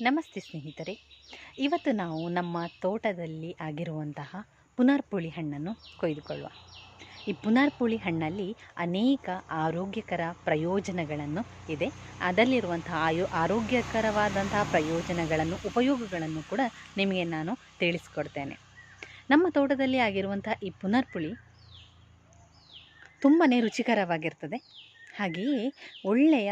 ನಮಸ್ತೆ ಸ್ನೇಹಿತರೆ. ಇವತ್ತು ನಾವು ನಮ್ಮ ತೋಟದಲ್ಲಿ ಆಗಿರುವಂತಹ ಪುನರ್ಪುಳಿ ಹಣ್ಣನ್ನು ಕೊಯ್ದುಕೊಳ್ಳುವ. ಈ ಪುನರ್ಪುಳಿ ಹಣ್ಣಲ್ಲಿ ಅನೇಕ ಆರೋಗ್ಯಕರ ಪ್ರಯೋಜನಗಳನ್ನು ಇದೆ. ಅದರಲ್ಲಿರುವಂತಹ ಆಯೋ, ಆರೋಗ್ಯಕರವಾದಂತಹ ಪ್ರಯೋಜನಗಳನ್ನು, ಉಪಯೋಗಗಳನ್ನು ಕೂಡ ನಿಮಗೆ ನಾನು ತಿಳಿಸ್ಕೊಡ್ತೇನೆ. ನಮ್ಮ ತೋಟದಲ್ಲಿ ಆಗಿರುವಂತಹ ಈ ಪುನರ್ಪುಳಿ ತುಂಬಾ ರುಚಿಕರವಾಗಿರ್ತದೆ. ಹಾಗೆಯೇ ಒಳ್ಳೆಯ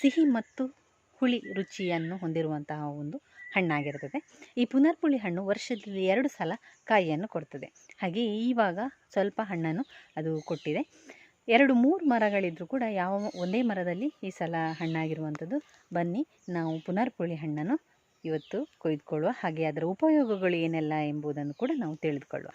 ಸಿಹಿ ಮತ್ತು ಹುಳಿ ರುಚಿಯನ್ನು ಹೊಂದಿರುವಂತಹ ಒಂದು ಹಣ್ಣಾಗಿರ್ತದೆ. ಈ ಪುನರ್ಪುಳಿ ಹಣ್ಣು ವರ್ಷದಲ್ಲಿ ಎರಡು ಸಲ ಕಾಯಿಯನ್ನು ಕೊಡ್ತದೆ. ಹಾಗೆ ಈವಾಗ ಸ್ವಲ್ಪ ಹಣ್ಣನ್ನು ಅದು ಕೊಟ್ಟಿದೆ. ಎರಡು ಮೂರು ಮರಗಳಿದ್ದರೂ ಕೂಡ ಯಾವ ಒಂದೇ ಮರದಲ್ಲಿ ಈ ಸಲ ಹಣ್ಣಾಗಿರುವಂಥದ್ದು ಬನ್ನಿ. ನಾವು ಪುನರ್ಪುಳಿ ಹಣ್ಣನ್ನು ಇವತ್ತು ಕೊಯ್ದುಕೊಳ್ಳುವ ಹಾಗೆ ಅದರ ಉಪಯೋಗಗಳು ಏನೆಲ್ಲ ಎಂಬುದನ್ನು ಕೂಡ ನಾವು ತಿಳಿದುಕೊಳ್ಳುವ.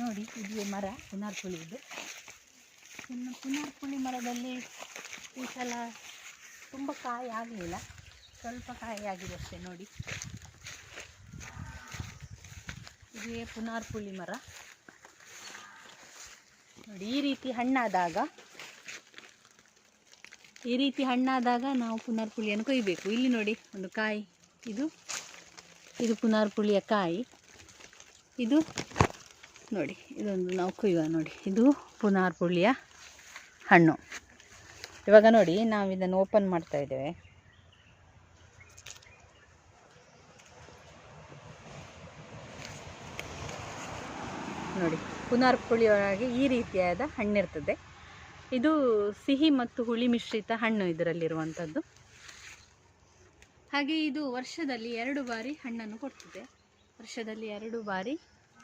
ನೋಡಿ ಇದು ಮರ ಪುನಾರ್ಪುಳಿದು ಇನ್ನು ಪುನರ್ಪುಳಿ ಮರದಲ್ಲಿ ಈ ಸಲ ತುಂಬ ಕಾಯಿ ಆಗಲಿಲ್ಲ ಸ್ವಲ್ಪ ಕಾಯಿ ಆಗಿದೆ ನೋಡಿ. ಇದೇ ಪುನಾರ್ಪುಳಿ ಮರ. ನೋಡಿ, ಈ ರೀತಿ ಹಣ್ಣಾದಾಗ, ಈ ರೀತಿ ಹಣ್ಣಾದಾಗ ನಾವು ಪುನಾರ್ಪುಳಿಯನ್ನು ಕೊಯ್ಯಬೇಕು ಇಲ್ಲಿ ನೋಡಿ, ಒಂದು ಕಾಯಿ. ಇದು ಇದು ಪುನಾರ್ಪುಳಿಯ ಕಾಯಿ. ಇದು ನೋಡಿ, ಇದೊಂದು ನಾವು ಕುಯ್ಯುವ ನೋಡಿ. ಇದು ಪುನಾರ್ಪುಳಿಯ ಹಣ್ಣು. ಇವಾಗ ನೋಡಿ, ನಾವು ಇದನ್ನು ಓಪನ್ ಮಾಡ್ತಾ ಇದ್ದೇವೆ. ನೋಡಿ ಪುನರ್ಪುಳಿಯೊಳಗೆ ಈ ರೀತಿಯಾದ ಹಣ್ಣಿರ್ತದೆ. ಇದು ಸಿಹಿ ಮತ್ತು ಹುಳಿ ಮಿಶ್ರಿತ ಹಣ್ಣು ಇದರಲ್ಲಿರುವಂಥದ್ದು ಹಾಗೆ ಇದು ವರ್ಷದಲ್ಲಿ ಎರಡು ಬಾರಿ ಹಣ್ಣನ್ನು ಕೊಡ್ತದೆ. ವರ್ಷದಲ್ಲಿ ಎರಡು ಬಾರಿ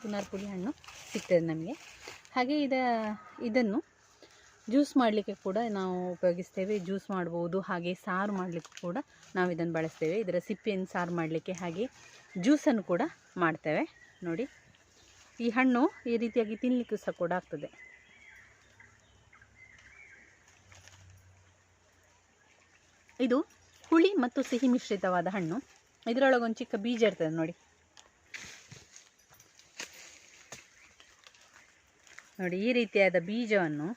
ಪುನರ್ಪುಳಿ ಹಣ್ಣು ಸಿಗ್ತದೆ ನಮಗೆ. ಹಾಗೆ ಇದ, ಇದನ್ನು ಜ್ಯೂಸ್ ಮಾಡಲಿಕ್ಕೆ ಕೂಡ ನಾವು ಉಪಯೋಗಿಸ್ತೇವೆ. ಜ್ಯೂಸ್ ಮಾಡ್ಬೋದು, ಹಾಗೆ ಸಾರು ಮಾಡಲಿಕ್ಕೂ ಕೂಡ ನಾವು ಇದನ್ನು ಬಳಸ್ತೇವೆ. ಇದರ ಸಿಪ್ಪೆಯನ್ನು ಸಾರು ಮಾಡಲಿಕ್ಕೆ ಹಾಗೆ ಜ್ಯೂಸನ್ನು ಕೂಡ ಮಾಡ್ತೇವೆ. ನೋಡಿ, ಈ ಹಣ್ಣು ಈ ರೀತಿಯಾಗಿ ತಿನ್ನಲಿಕ್ಕೂ ಸಹ ಕೂಡ ಆಗ್ತದೆ. ಇದು ಹುಳಿ ಮತ್ತು ಸಿಹಿ ಮಿಶ್ರಿತವಾದ ಹಣ್ಣು. ಇದರೊಳಗೆ ಒಂದು ಚಿಕ್ಕ ಬೀಜ ಇರ್ತದೆ ನೋಡಿ. ನೋಡಿ, ಈ ರೀತಿಯಾದ ಬೀಜವನ್ನು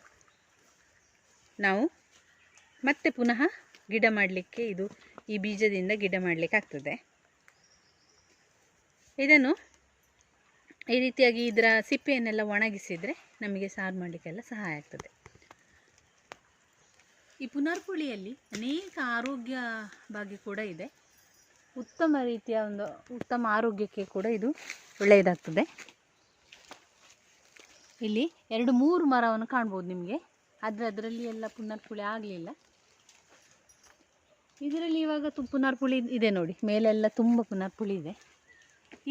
ನಾವು ಮತ್ತೆ ಪುನಃ ಗಿಡ ಮಾಡಲಿಕ್ಕೆ ಇದು ಈ ಬೀಜದಿಂದ ಗಿಡ ಮಾಡಲಿಕ್ಕೆ ಆಗ್ತದೆ. ಇದನ್ನು ಈ ರೀತಿಯಾಗಿ ಇದರ ಸಿಪ್ಪೆಯನ್ನೆಲ್ಲ ಒಣಗಿಸಿದರೆ ನಮಗೆ ಸಾರು ಮಾಡಲಿಕ್ಕೆಲ್ಲ ಸಹಾಯ ಆಗ್ತದೆ. ಈ ಪುನರ್ಪುಳಿಯಲ್ಲಿ ಅನೇಕ ಆರೋಗ್ಯ ಬಾಗಿ ಕೂಡ ಇದೆ. ಉತ್ತಮ ರೀತಿಯ ಒಂದು ಉತ್ತಮ ಆರೋಗ್ಯಕ್ಕೆ ಕೂಡ ಇದು ಒಳ್ಳೆಯದಾಗ್ತದೆ. ಇಲ್ಲಿ ಎರಡು ಮೂರು ಮರವನ್ನು ಕಾಣ್ಬೋದು ನಿಮಗೆ. ಆದರೆ ಅದರಲ್ಲಿ ಎಲ್ಲ ಪುನರ್ಪುಳಿ ಆಗಲಿಲ್ಲ. ಇದರಲ್ಲಿ ಇವಾಗ ತು ಪುನರ್ಪುಳಿ ಇದೆ ನೋಡಿ. ಮೇಲೆಲ್ಲ ತುಂಬ ಪುನರ್ಪುಳಿ ಇದೆ.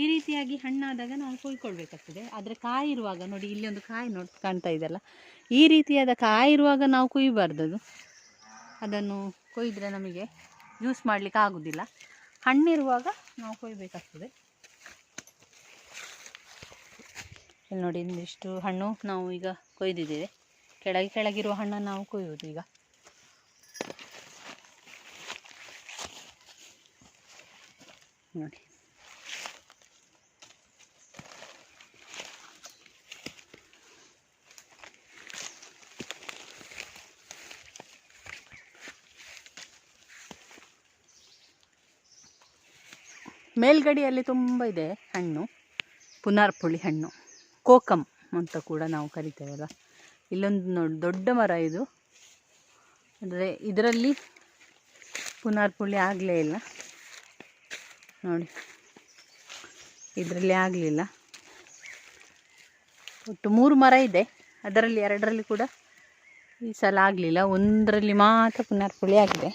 ಈ ರೀತಿಯಾಗಿ ಹಣ್ಣಾದಾಗ ನಾವು ಕುಯ್ಕೊಳ್ಬೇಕಾಗ್ತದೆ. ಆದರೆ ಕಾಯಿ ಇರುವಾಗ ನೋಡಿ, ಇಲ್ಲಿ ಒಂದು ಕಾಯಿ ನೋಡಿ ಕಾಣ್ತಾ ಇದೆಲ್ಲ ಈ ರೀತಿಯಾದ ಕಾಯಿ ಇರುವಾಗ ನಾವು ಕುಯ್ಯಬಾರ್ದು ಅದು ಅದನ್ನು ಕೊಯ್ದರೆ ನಮಗೆ ಜ್ಯೂಸ್ ಮಾಡಲಿಕ್ಕೆ ಆಗೋದಿಲ್ಲ. ಹಣ್ಣಿರುವಾಗ ನಾವು ಕೊಯ್ಯಬೇಕಾಗ್ತದೆ ಇಲ್ಲಿ ನೋಡಿ ಇಂದಿಷ್ಟು ಹಣ್ಣು ನಾವು ಈಗ ಕೊಯ್ದಿದ್ದೇವೆ. ಕೆಳಗೆ ಕೆಳಗಿರುವ ಹಣ್ಣನ್ನು ನಾವು ಕೊಯ್ಯುವುದು ಈಗ. ನೋಡಿ. ಮೇಲ್ಗಡೆಯಲ್ಲಿ ತುಂಬ ಇದೆ ಹಣ್ಣು. ಪುನರ್ಪುಳಿ ಹಣ್ಣು. ಕೋಕಮ್ ಅಂತ ಕೂಡ ನಾವು ಕರಿತೇವಲ್ಲ ಇಲ್ಲೊಂದು ನೋಡಿ, ದೊಡ್ಡ ಮರ ಇದು. ಅಂದರೆ ಇದರಲ್ಲಿ ಪುನರ್ಪುಳಿ ಆಗಲೇ ಇಲ್ಲ. ನೋಡಿ, ಇದರಲ್ಲಿ ಆಗಲಿಲ್ಲ. ಒಟ್ಟು ಮೂರು ಮರ ಇದೆ. ಅದರಲ್ಲಿ ಎರಡರಲ್ಲಿ ಕೂಡ ಈ ಸಲ ಆಗಲಿಲ್ಲ. ಒಂದರಲ್ಲಿ ಮಾತ್ರ ಪುನರ್ಪುಳಿ ಆಗಿದೆ.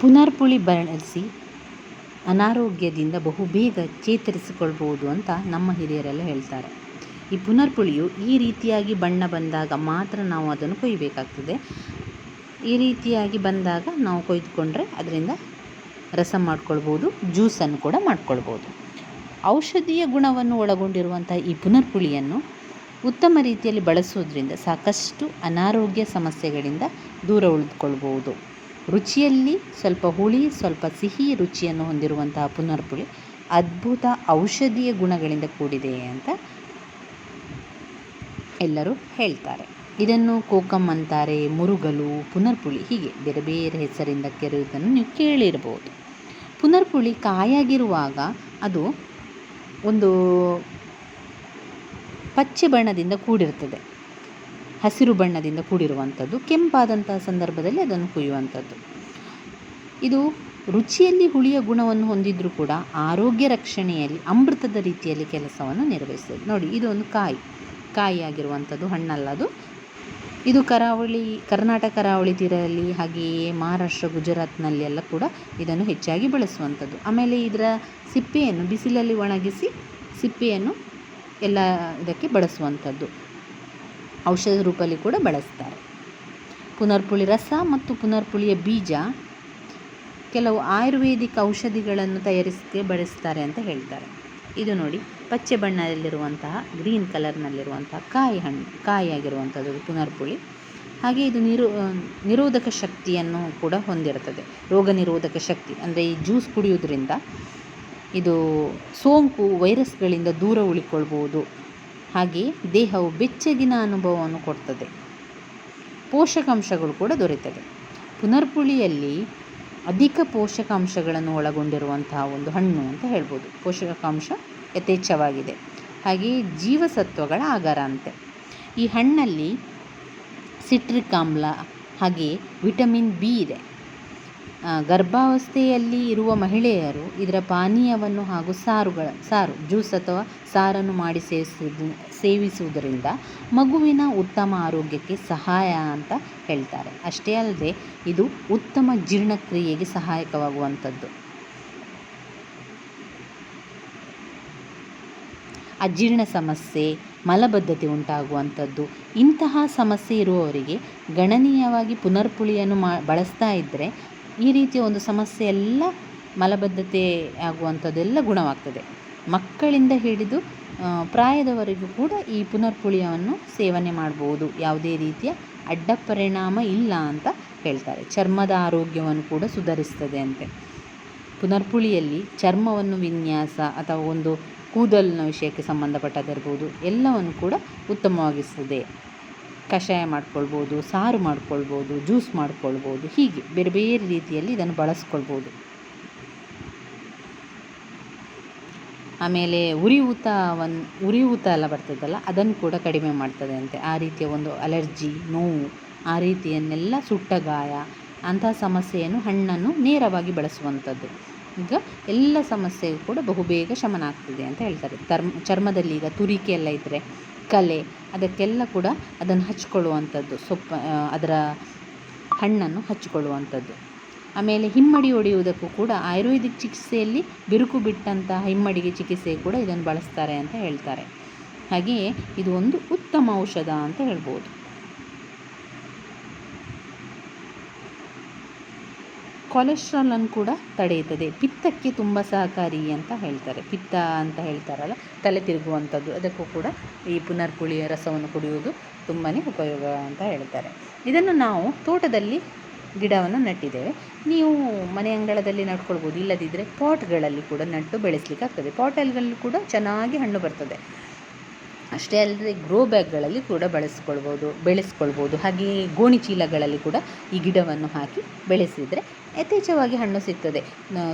ಪುನರ್ಪುಳಿ ಬಳಸಿ ಅನಾರೋಗ್ಯದಿಂದ ಬಹುಬೇಗ ಚೇತರಿಸಿಕೊಳ್ಬೋದು ಅಂತ ನಮ್ಮ ಹಿರಿಯರೆಲ್ಲ ಹೇಳ್ತಾರೆ. ಈ ಪುನರ್ಪುಳಿಯು ಈ ರೀತಿಯಾಗಿ ಬಣ್ಣ ಬಂದಾಗ ಮಾತ್ರ ನಾವು ಅದನ್ನು ಕೊಯ್ಯಬೇಕಾಗ್ತದೆ ಈ ರೀತಿಯಾಗಿ ಬಂದಾಗ ನಾವು ಕೊಯ್ದುಕೊಂಡ್ರೆ ಅದರಿಂದ ರಸ ಮಾಡ್ಕೊಳ್ಬೋದು, ಜ್ಯೂಸನ್ನು ಕೂಡ ಮಾಡ್ಕೊಳ್ಬೋದು. ಔಷಧೀಯ ಗುಣವನ್ನು ಒಳಗೊಂಡಿರುವಂಥ ಈ ಪುನರ್ಪುಳಿಯನ್ನು ಉತ್ತಮ ರೀತಿಯಲ್ಲಿ ಬಳಸೋದ್ರಿಂದ ಸಾಕಷ್ಟು ಅನಾರೋಗ್ಯ ಸಮಸ್ಯೆಗಳಿಂದ ದೂರ ಉಳಿದುಕೊಳ್ಬೋದು. ರುಚಿಯಲ್ಲಿ ಸ್ವಲ್ಪ ಹುಳಿ, ಸ್ವಲ್ಪ ಸಿಹಿ ರುಚಿಯನ್ನು ಹೊಂದಿರುವಂತಹ ಪುನರ್ಪುಳಿ ಅದ್ಭುತ ಔಷಧೀಯ ಗುಣಗಳಿಂದ ಕೂಡಿದೆ ಅಂತ ಎಲ್ಲರೂ ಹೇಳ್ತಾರೆ. ಇದನ್ನು ಕೋಕಮ್ ಅಂತಾರೆ, ಮುರುಗಲು ಪುನರ್ಪುಳಿ ಹೀಗೆ ಬೇರೆ ಬೇರೆ ಹೆಸರಿಂದ ಕರೆಯುವುದನ್ನು ನೀವು ಕೇಳಿರಬಹುದು. ಪುನರ್ಪುಳಿ ಕಾಯಾಗಿರುವಾಗ ಅದು ಒಂದು ಪಚ್ಚೆ ಬಣ್ಣದಿಂದ ಕೂಡಿರ್ತದೆ ಹಸಿರು ಬಣ್ಣದಿಂದ ಕೂಡಿರುವಂಥದ್ದು, ಕೆಂಪಾದಂತಹ ಸಂದರ್ಭದಲ್ಲಿ ಅದನ್ನು ಕುಯ್ಯುವಂಥದ್ದು. ಇದು ರುಚಿಯಲ್ಲಿ ಹುಳಿಯ ಗುಣವನ್ನು ಹೊಂದಿದ್ರೂ ಕೂಡ ಆರೋಗ್ಯ ರಕ್ಷಣೆಯಲ್ಲಿ, ಅಮೃತದ ರೀತಿಯಲ್ಲಿ ಕೆಲಸವನ್ನು ನಿರ್ವಹಿಸ್ತದೆ ನೋಡಿ, ಇದು ಒಂದು ಕಾಯಿ. ಕಾಯಿಯಾಗಿರುವಂಥದ್ದು, ಹಣ್ಣಲ್ಲ ಅದು. ಇದು ಕರಾವಳಿ, ಕರ್ನಾಟಕ ಕರಾವಳಿ ತೀರದಲ್ಲಿ ಹಾಗೆಯೇ ಮಹಾರಾಷ್ಟ್ರ, ಗುಜರಾತ್ನಲ್ಲಿ ಎಲ್ಲ ಕೂಡ ಇದನ್ನು ಹೆಚ್ಚಾಗಿ ಬಳಸುವಂಥದ್ದು. ಆಮೇಲೆ ಇದರ ಸಿಪ್ಪೆಯನ್ನು ಬಿಸಿಲಲ್ಲಿ ಒಣಗಿಸಿ ಸಿಪ್ಪೆಯನ್ನು ಎಲ್ಲ ಇದಕ್ಕೆ ಬಳಸುವಂಥದ್ದು. ಔಷಧ ರೂಪದಲ್ಲಿ ಕೂಡ ಬಳಸ್ತಾರೆ. ಪುನರ್ಪುಳಿ ರಸ ಮತ್ತು ಪುನರ್ಪುಳಿಯ ಬೀಜ ಕೆಲವು ಆಯುರ್ವೇದಿಕ್ ಔಷಧಿಗಳನ್ನು ತಯಾರಿಸಕ್ಕೆ ಬಳಸ್ತಾರೆ ಅಂತ ಹೇಳ್ತಾರೆ. ಇದು ನೋಡಿ. ಪಚ್ಚೆ ಬಣ್ಣದಲ್ಲಿರುವಂತಹ, ಗ್ರೀನ್ ಕಲರ್ನಲ್ಲಿರುವಂತಹ ಕಾಯಿ ಹಣ್ಣು, ಕಾಯಿಯಾಗಿರುವಂಥದ್ದು ಪುನರ್ಪುಳಿ. ಹಾಗೆ ಇದು ನಿರು ನಿರೋಧಕ ಶಕ್ತಿಯನ್ನು ಕೂಡ ಹೊಂದಿರುತ್ತದೆ. ರೋಗ ನಿರೋಧಕ ಶಕ್ತಿ, ಅಂದರೆ ಈ ಜ್ಯೂಸ್ ಕುಡಿಯೋದ್ರಿಂದ ಇದು ಸೋಂಕು, ವೈರಸ್ಗಳಿಂದ ದೂರ ಉಳಿಕೊಳ್ಬೋದು. ಹಾಗೆ ದೇಹವು ಬೆಚ್ಚಗಿನ ಅನುಭವವನ್ನು ಕೊಡ್ತದೆ. ಪೋಷಕಾಂಶಗಳು ಕೂಡ ದೊರೆತದೆ ಪುನರ್ಪುಳಿಯಲ್ಲಿ ಅಧಿಕ ಪೋಷಕಾಂಶಗಳನ್ನು ಒಳಗೊಂಡಿರುವಂತಹ ಒಂದು ಹಣ್ಣು ಅಂತ ಹೇಳ್ಬೋದು. ಪೋಷಕಾಂಶ ಯಥೇಚ್ಛವಾಗಿದೆ. ಹಾಗೆಯೇ ಜೀವಸತ್ವಗಳ ಆಗರ ಅಂತೆ. ಈ ಹಣ್ಣಲ್ಲಿ ಸಿಟ್ರಿಕ್ ಆಮ್ಲ ಹಾಗೆಯೇ ವಿಟಮಿನ್ ಬಿ ಇದೆ. ಗರ್ಭಾವಸ್ಥೆಯಲ್ಲಿ ಇರುವ ಮಹಿಳೆಯರು ಇದರ ಪಾನೀಯವನ್ನು ಹಾಗೂ ಸಾರುಗಳ, ಸಾರು, ಜ್ಯೂಸ್ ಅಥವಾ ಸಾರನ್ನು ಮಾಡಿ ಸೇವಿಸುವುದು, ಸೇವಿಸುವುದರಿಂದ ಮಗುವಿನ ಉತ್ತಮ ಆರೋಗ್ಯಕ್ಕೆ ಸಹಾಯ ಅಂತ ಹೇಳ್ತಾರೆ. ಅಷ್ಟೇ ಅಲ್ಲದೆ ಇದು ಉತ್ತಮ ಜೀರ್ಣಕ್ರಿಯೆಗೆ ಸಹಾಯಕವಾಗುವಂಥದ್ದು. ಅಜೀರ್ಣ ಸಮಸ್ಯೆ, ಮಲಬದ್ಧತೆ ಉಂಟಾಗುವಂಥದ್ದು. ಇಂತಹ ಸಮಸ್ಯೆ ಇರುವವರಿಗೆ ಗಣನೀಯವಾಗಿ ಪುನರ್ಪುಳಿಯನ್ನು ಮಾ, ಬಳಸ್ತಾ ಇದ್ದರೆ ಈ ರೀತಿಯ ಒಂದು ಸಮಸ್ಯೆ ಎಲ್ಲ ಮಲಬದ್ಧತೆ ಆಗುವಂಥದ್ದೆಲ್ಲ ಗುಣವಾಗ್ತದೆ. ಮಕ್ಕಳಿಂದ ಹಿಡಿದು ಪ್ರಾಯದವರೆಗೂ ಕೂಡ ಈ ಪುನರ್ಪುಳಿಯವನ್ನು ಸೇವನೆ ಮಾಡ್ಬೋದು. ಯಾವುದೇ ರೀತಿಯ ಅಡ್ಡ ಪರಿಣಾಮ ಇಲ್ಲ ಅಂತ ಹೇಳ್ತಾರೆ. ಚರ್ಮದ ಆರೋಗ್ಯವನ್ನು ಕೂಡ ಸುಧಾರಿಸ್ತದೆ ಅಂತೆ. ಪುನರ್ಪುಳಿಯಲ್ಲಿ ಚರ್ಮವನ್ನು ವಿನ್ಯಾಸ ಅಥವಾ ಒಂದು ಕೂದಲಿನ ವಿಷಯಕ್ಕೆ ಸಂಬಂಧಪಟ್ಟದಿರ್ಬೋದು ಎಲ್ಲವನ್ನು ಕೂಡ ಉತ್ತಮವಾಗಿಸ್ತದೆ ಕಷಾಯ ಮಾಡ್ಕೊಳ್ಬೋದು, ಸಾರು ಮಾಡ್ಕೊಳ್ಬೋದು, ಜ್ಯೂಸ್ ಮಾಡ್ಕೊಳ್ಬೋದು, ಹೀಗೆ ಬೇರೆ ಬೇರೆ ರೀತಿಯಲ್ಲಿ ಇದನ್ನು ಬಳಸ್ಕೊಳ್ಬೋದು. ಆಮೇಲೆ ಉರಿಯೂತವನ್ನು ಉರಿಯೂತ ಎಲ್ಲ ಬರ್ತದಲ್ಲ, ಅದನ್ನು ಕೂಡ ಕಡಿಮೆ ಮಾಡ್ತದೆ ಅಂತೆ ಆ ರೀತಿಯ ಒಂದು ಅಲರ್ಜಿ, ನೋವು, ಆ ರೀತಿಯನ್ನೆಲ್ಲ ಸುಟ್ಟ ಗಾಯ, ಅಂತಹ ಸಮಸ್ಯೆಯನ್ನು ಹಣ್ಣನ್ನು ನೇರವಾಗಿ ಬಳಸುವಂಥದ್ದು. ಈಗ ಎಲ್ಲ ಸಮಸ್ಯೆಗೂ ಕೂಡ ಬಹುಬೇಗ ಶಮನ ಆಗ್ತದೆ ಅಂತ ಹೇಳ್ತಾರೆ. ತರ್ಮ ಚರ್ಮದಲ್ಲಿ ಈಗ ತುರಿಕೆ ಎಲ್ಲ ಇದ್ದರೆ ಕಲೆ, ಅದಕ್ಕೆಲ್ಲ ಕೂಡ ಅದನ್ನು ಹಚ್ಕೊಳ್ಳುವಂಥದ್ದು, ಸೊಪ್ಪು ಅದರ ಹಣ್ಣನ್ನು ಹಚ್ಕೊಳ್ಳುವಂಥದ್ದು. ಆಮೇಲೆ ಹಿಮ್ಮಡಿ ಹೊಡೆಯುವುದಕ್ಕೂ ಕೂಡ ಆಯುರ್ವೇದಿಕ್ ಚಿಕಿತ್ಸೆಯಲ್ಲಿ ಬಿರುಕು ಬಿಟ್ಟಂತಹ ಹಿಮ್ಮಡಿಗೆ ಚಿಕಿತ್ಸೆ ಕೂಡ ಇದನ್ನು ಬಳಸ್ತಾರೆ ಅಂತ ಹೇಳ್ತಾರೆ. ಹಾಗೆಯೇ ಇದು ಒಂದು ಉತ್ತಮ ಔಷಧ ಅಂತ ಹೇಳ್ಬೋದು. ಕೊಲೆಸ್ಟ್ರಾಲನ್ನು ಕೂಡ ತಡೆಯುತ್ತದೆ. ಪಿತ್ತಕ್ಕೆ ತುಂಬ ಸಹಕಾರಿ ಅಂತ ಹೇಳ್ತಾರೆ. ಪಿತ್ತ ಅಂತ ಹೇಳ್ತಾರಲ್ಲ, ತಲೆ ತಿರುಗುವಂಥದ್ದು, ಅದಕ್ಕೂ ಕೂಡ ಈ ಪುನರ್ಪುಳಿಯ ರಸವನ್ನು ಕುಡಿಯುವುದು ತುಂಬಾ ಉಪಯೋಗ ಅಂತ ಹೇಳ್ತಾರೆ. ಇದನ್ನು ನಾವು ತೋಟದಲ್ಲಿ ಗಿಡವನ್ನು ನೆಟ್ಟಿದ್ದೇವೆ. ನೀವು ಮನೆ ಅಂಗಳದಲ್ಲಿ ನಟ್ಕೊಳ್ಬೋದು ಇಲ್ಲದಿದ್ದರೆ ಪಾಟ್ಗಳಲ್ಲಿ ಕೂಡ ನಟ್ಟು ಬೆಳೆಸಲಿಕ್ಕೆ ಆಗ್ತದೆ ಪಾಟಲ್ಗಳಲ್ಲೂ ಕೂಡ ಚೆನ್ನಾಗಿ ಹಣ್ಣು ಬರ್ತದೆ. ಅಷ್ಟೇ ಅಲ್ಲದೆ ಗ್ರೋ ಬ್ಯಾಗ್ಗಳಲ್ಲಿ ಕೂಡ ಬಳಸ್ಕೊಳ್ಬೋದು, ಬೆಳೆಸ್ಕೊಳ್ಬೋದು. ಹಾಗೆಯೇ ಗೋಣಿ ಚೀಲಗಳಲ್ಲಿ ಕೂಡ ಈ ಗಿಡವನ್ನು ಹಾಕಿ ಬೆಳೆಸಿದರೆ ಯಥೇಚ್ಛವಾಗಿ ಹಣ್ಣು ಸಿಗ್ತದೆ.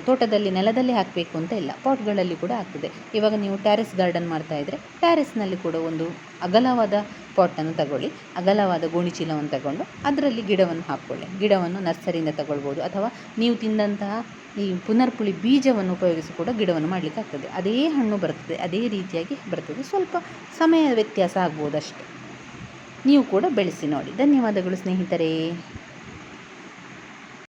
ತೋಟದಲ್ಲಿ ನೆಲದಲ್ಲಿ ಹಾಕಬೇಕು ಅಂತ ಇಲ್ಲ, ಪಾಟ್ಗಳಲ್ಲಿ ಕೂಡ ಆಗ್ತದೆ ಇವಾಗ ನೀವು ಟ್ಯಾರೆಸ್ ಗಾರ್ಡನ್ ಮಾಡ್ತಾ ಇದ್ದರೆ ಟ್ಯಾರೆಸ್ನಲ್ಲಿ ಕೂಡ ಒಂದು ಅಗಲವಾದ ಪಾಟನ್ನು ತಗೊಳ್ಳಿ. ಅಗಲವಾದ ಗೋಣಿ ಚೀಲವನ್ನು ತಗೊಂಡು ಅದರಲ್ಲಿ ಗಿಡವನ್ನು ಹಾಕ್ಕೊಳ್ಳಿ. ಗಿಡವನ್ನು ನರ್ಸರಿಯಿಂದ ತಗೊಳ್ಬೋದು ಅಥವಾ ನೀವು ತಿಂದಂತಹ ಈ ಪುನರ್ಪುಳಿ ಬೀಜವನ್ನು ಉಪಯೋಗಿಸಿ ಕೂಡ ಗಿಡವನ್ನು ಮಾಡಲಿಕ್ಕೆ ಆಗ್ತದೆ. ಅದೇ ಹಣ್ಣು ಬರ್ತದೆ, ಅದೇ ರೀತಿಯಾಗಿ ಬರ್ತದೆ. ಸ್ವಲ್ಪ ಸಮಯ ವ್ಯತ್ಯಾಸ ಆಗ್ಬೋದು ಅಷ್ಟೆ ನೀವು ಕೂಡ ಬೆಳೆಸಿ ನೋಡಿ. ಧನ್ಯವಾದಗಳು ಸ್ನೇಹಿತರೇ.